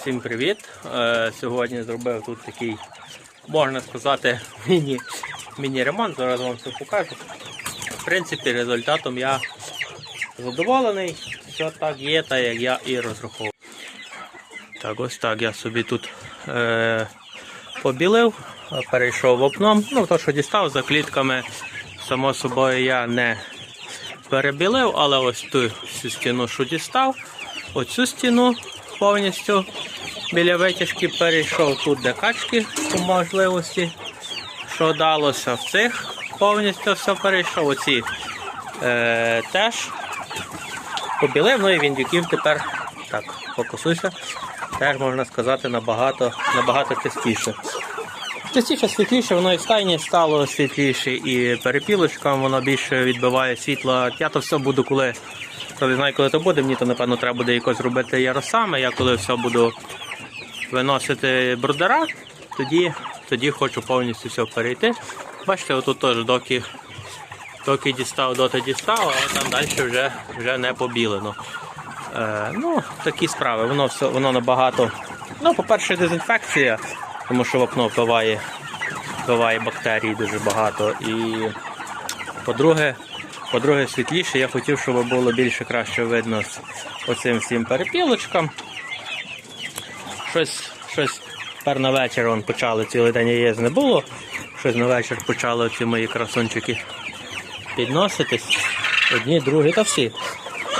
Всім привіт! Е, Сьогодні зробив тут такий, можна сказати, міні, міні-ремонт. Зараз вам все покажу. В принципі, результатом я задоволений. Все так є, так як я і розраховував. Так, ось так я собі тут е, побілив, перейшов окном. Ну, то, що дістав за клітками, само собою я не перебілив, але ось ту всю стіну, що дістав, оцю стіну повністю біля витяжки перейшов тут де качки по можливості. Що далося в цих, повністю все перейшов. Оці е, теж побілив, ну і віндюків тепер так, фокусуйся. Теж можна сказати набагато, набагато частіше. Частіше світліше, воно і в стайні стало світліше, і перепілочкам воно більше відбиває світло. Я то все буду, коли, коли знаю, коли то буде, мені то напевно треба буде якось робити яросами. Я коли все буду виносити брудера, тоді, тоді хочу повністю все перейти. Бачите, отут теж доки, доки дістав, доти дістав, а там далі вже, вже не побілено. Е, ну, такі справи. Воно все воно набагато. Ну, по-перше, дезінфекція, тому що вапно впливає, впливає бактерій дуже багато. І по-друге, по-друге, світліше, я хотів, щоб було більше краще видно з оцим всім перепілочкам. Щось, щось тепер на вечір вон почали, цілий день яєць не було. Щось на вечір почали ці мої красунчики підноситись. Одні, другі та всі.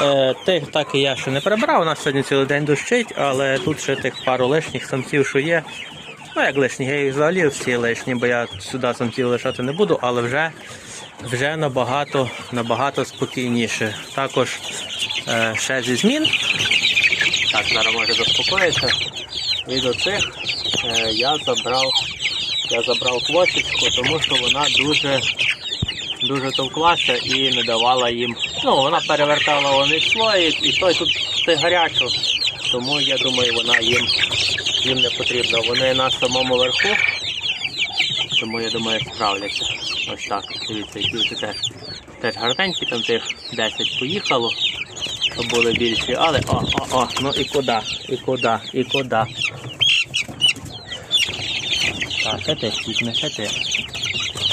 Е, тих так і я ще не прибрав, у нас сьогодні цілий день дощить, але тут ще тих пару лишніх самців, що є. Ну, як лишні, я їх взагалі всі лишні, бо я сюди самців лишати не буду, але вже, вже набагато, набагато спокійніше. Також е, ще зі змін. Так, зараз може заспокоїтися. Від оцих е, я забрав, я забрав квочечку, тому що вона дуже дуже товклася і не давала їм. Ну, вона перевертала вони слої, і той тут ти гарячо. Тому я думаю, вона їм, їм не потрібна. Вони на самому верху, тому я думаю, справляться. Ось так. Дивіться, які вже теж, теж гарненькі, там тих 10 поїхало, то були більші, але о, о, о, ну і куди, і куди, і куди. Так, ще ти, тікне, ще ти.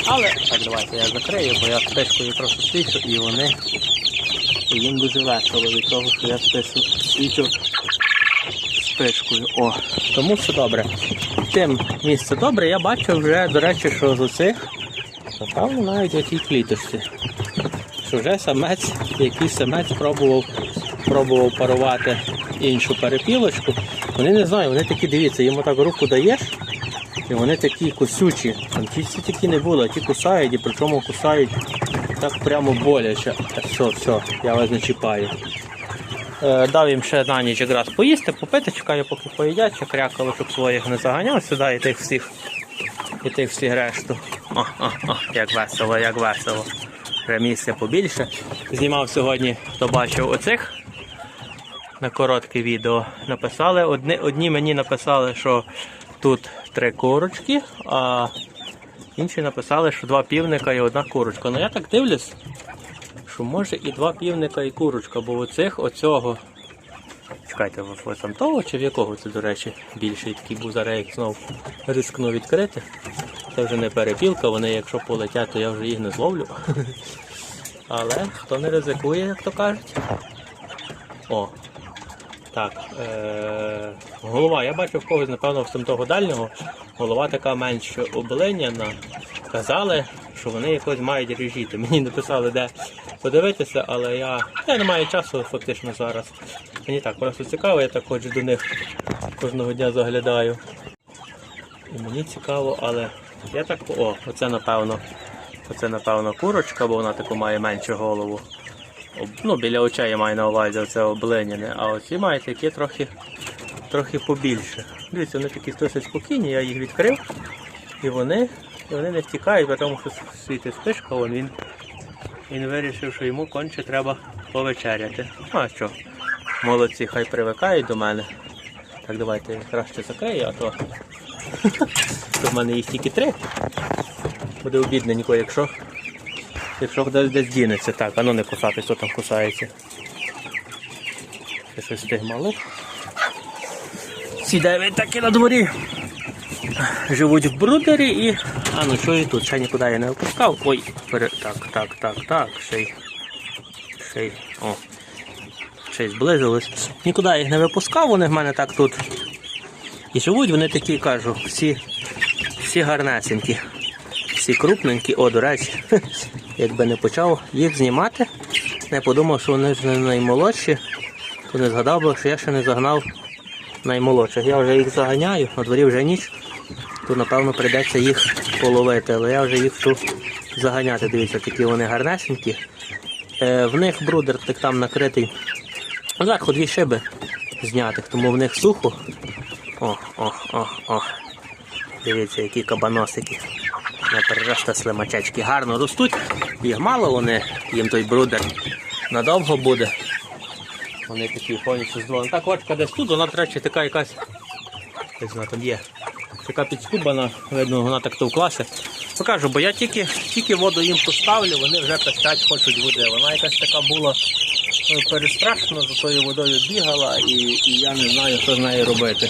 Але так, давайте я закрию, бо я спишкою просто свічу і вони і їм дуже весело від того, що я спишу свічу спишкою. О, тому все добре. Тим місце добре, я бачу вже, до речі, що з оцих, напевно, навіть в тій кліточці. Що вже самець, якийсь самець пробував, пробував парувати іншу перепілочку. Вони не знаю, вони такі дивіться, йому так руку даєш. І вони такі кусючі. Там ті всі такі не було, а ті кусають, і причому кусають так прямо боляче. Все, все, я вас не чіпаю. Е, дав їм ще на ніч якраз поїсти, попити, чекаю, поки поїдять, ще крякало, щоб своїх не заганяв сюди і тих всіх, і тих всіх решту. О, о, о, як весело, як весело. Вже місце побільше. Знімав сьогодні, хто бачив оцих на коротке відео. Написали, одні, одні мені написали, що тут три курочки, а інші написали, що два півника і одна курочка. Ну я так дивлюсь, що може і два півника і курочка, бо у цих оцього. Чекайте, того чи в якого це, до речі, більший такий був зараз їх знов рискну відкрити. Це вже не перепілка, вони якщо полетять, то я вже їх не зловлю. Але хто не ризикує, як то кажуть. О, так, е- голова. Я бачив когось, напевно, в того дальнього. Голова така менш облиняна. Казали, що вони якось мають режіти. Мені написали, де подивитися, але я, я не маю часу фактично зараз. Мені так просто цікаво, я так ходжу до них кожного дня заглядаю. І мені цікаво, але я так. О, оце напевно. Оце напевно курочка, бо вона таку має меншу голову. Ну, біля очей я маю на увазі це облиняне, а оці мають такі трохи, трохи побільше. Дивіться, вони такі досить спокійні, я їх відкрив, і вони, і вони не втікають, тому що світить спишка, вон він, він вирішив, що йому конче треба повечеряти. А що? Молодці, хай привикають до мене. Так, давайте я краще закрию, а то в мене їх тільки три. Буде обідненько, якщо Якщо десь десь дінеться, так, а ну не кусати, хто там кусається. Ще щось стигмало. Сідає таки на дворі. Живуть в брудері і. А ну що і тут? Ще нікуди я не випускав. Ой, пере... так, так, так, так. Ще й. Ще й. О. Ще й зблизились. Нікуди їх не випускав, вони в мене так тут. І живуть вони такі, кажу, всі, всі гарнесенькі. Всі крупненькі. О, до речі, якби не почав їх знімати, не подумав, що вони ж не наймолодші, то не згадав би, що я ще не загнав наймолодших. Я вже їх заганяю, на дворі вже ніч, то напевно прийдеться їх половити, але я вже їх вчу заганяти. Дивіться, такі вони гарнесенькі. Е, в них брудер так там накритий. Зверху дві шиби знятих, тому в них сухо. О, о, о, о. Дивіться, які кабаносики. Не переросте слимачечки. Гарно ростуть. Їх мало вони, їм той брудер надовго буде. Вони такі повністю здорові. Так очка десь тут, вона, до речі, така якась. Десь вона там є. Така підскубана, видно, вона так товклася. Покажу, бо я тільки, тільки воду їм поставлю, вони вже пестять, хочуть води. Вона якась така була перестрашена, за тою водою бігала і, і я не знаю, що з нею робити.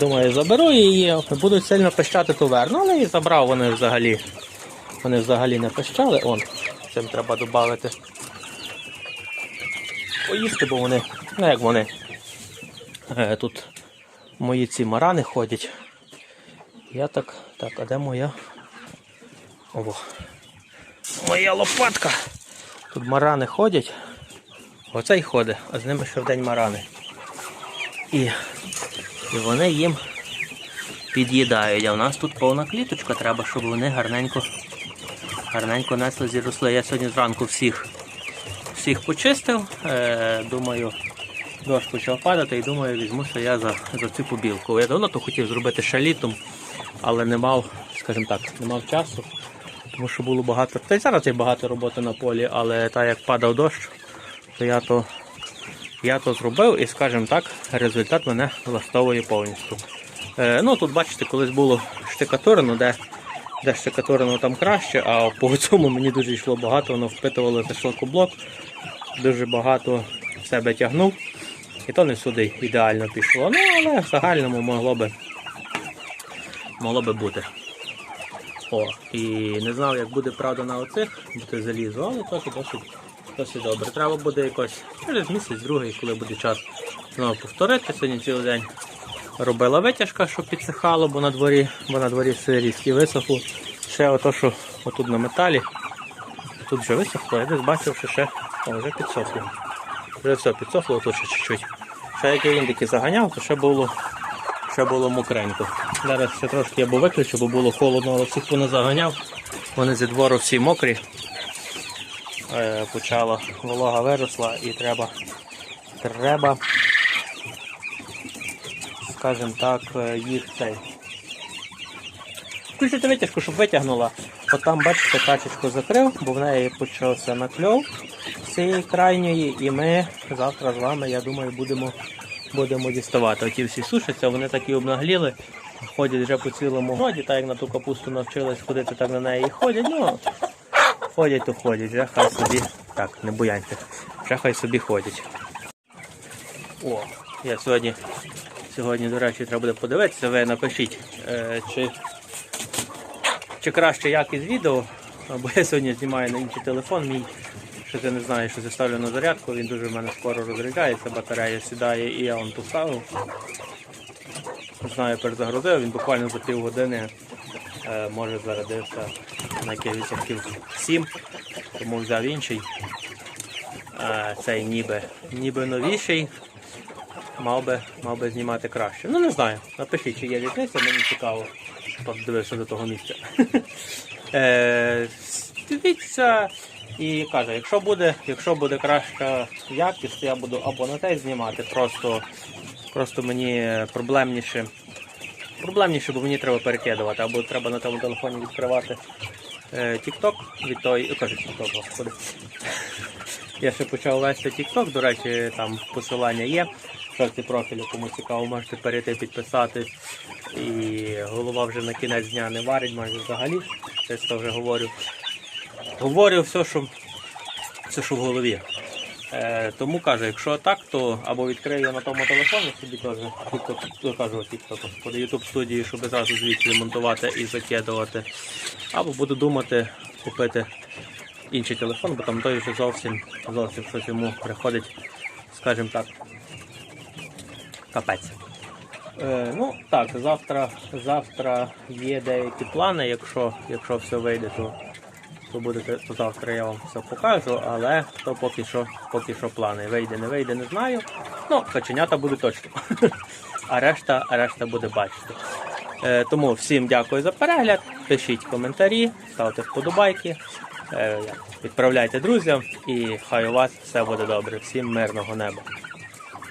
Думаю, заберу її, будуть сильно пищати, то верну, але і забрав вони взагалі. Вони взагалі не пищали. Он, цим треба додати. Поїсти, бо вони, ну як вони. Е, тут мої ці марани ходять. Я так, так, а де моя? Ого. Моя лопатка. Тут марани ходять. Оцей ходить, а з ними ще в день марани. І, і вони їм під'їдають. А в нас тут повна кліточка, треба, щоб вони гарненько, гарненько несли зіросли. Я сьогодні зранку всіх, всіх почистив. Е, думаю, дощ почав падати і думаю, візьмуся я за, за цю побілку. Я давно то хотів зробити ще літом, але не мав, скажімо так, не мав часу. Тому що було багато. Та й зараз є багато роботи на полі, але так як падав дощ, то я то, я то зробив і, скажімо так, результат мене влаштовує повністю. Е, ну тут бачите, колись було штикатурено, де, де штикатурено там краще, а по цьому мені дуже йшло багато, воно впитувало за шлакоблок, дуже багато в себе тягнув. І то не сюди ідеально пішло. Ну, але в загальному могло би, могло би бути. О, і не знав, як буде правда на оцих, буде залізо, але трохи досить, досить добре. Треба буде якось через місяць, другий, коли буде час знову повторити. Сьогодні цілий день робила витяжка, щоб підсихало, бо на дворі, бо на дворі сирість і висохло. Ще ото, що отут на металі. Тут вже висохло, я десь бачив, що ще о, вже підсохло. Вже все підсохло, тут ще чуть-чуть. Ще як я індики заганяв, то ще було, ще було мокренько. Зараз ще трошки я бо виключу, бо було холодно, але всіх вони заганяв. Вони зі двору всі мокрі. Е, почала волога виросла і треба, треба, скажімо так, е, їх цей. Включити витяжку, щоб витягнула. От там, бачите, качечку закрив, бо в неї почався накльов з цієї крайньої, і ми завтра з вами, я думаю, будемо, будемо діставати. Оті всі сушаться, вони такі обнагліли, ходять вже по цілому годі, так як на ту капусту навчились ходити, так на неї і ходять. Ну, ходять, то ходять, вже хай собі. Так, не буяньте, вже хай собі ходять. О, я сьогодні, сьогодні, до речі, треба буде подивитися, ви напишіть, е, чи чи краще якість відео, бо я сьогодні знімаю на інший телефон мій. Що ти не знаєш, що заставлю на зарядку, він дуже в мене скоро розряджається, батарея сідає і я вам поставив. Не знаю, перезагрузив, він буквально за півгодини е, може зарядився на відсотків 7, тому взяв інший. Е, цей ніби, ніби новіший. Мав би, мав би знімати краще. Ну не знаю. Напишіть, чи є різниця, мені цікаво. Подивився до того місця. Е, Дивіться і каже, якщо буде, якщо буде краща якість, то я буду або на те знімати, просто, просто мені проблемніше. Проблемніше, бо мені треба перекидувати, або треба на тому телефоні відкривати е, TikTok від той. Кажу, TikTok, господи. Я ще почав вести TikTok, до речі, там посилання є. Шорти профілю, кому цікаво, можете перейти підписатись. І голова вже на кінець дня не варить майже взагалі. Це вже говорю. Говорю все, що, все, що в голові. Е, тому кажу, якщо так, то або відкрию на тому телефоні собі теж кажу господи, YouTube студії, щоб зразу звідси монтувати і закидувати. Або буду думати купити інший телефон, бо там той вже зовсім зовсім щось йому приходить, скажімо так, капець. Е, ну так, завтра, завтра є деякі плани, якщо, якщо все вийде, то, то будете то завтра я вам все покажу, але то поки що, поки що плани. Вийде, не вийде, не знаю. Ну, каченята буде точно. А решта, решта буде бачити. Е, тому всім дякую за перегляд. Пишіть коментарі, ставте вподобайки, е, відправляйте друзям і хай у вас все буде добре. Всім мирного неба.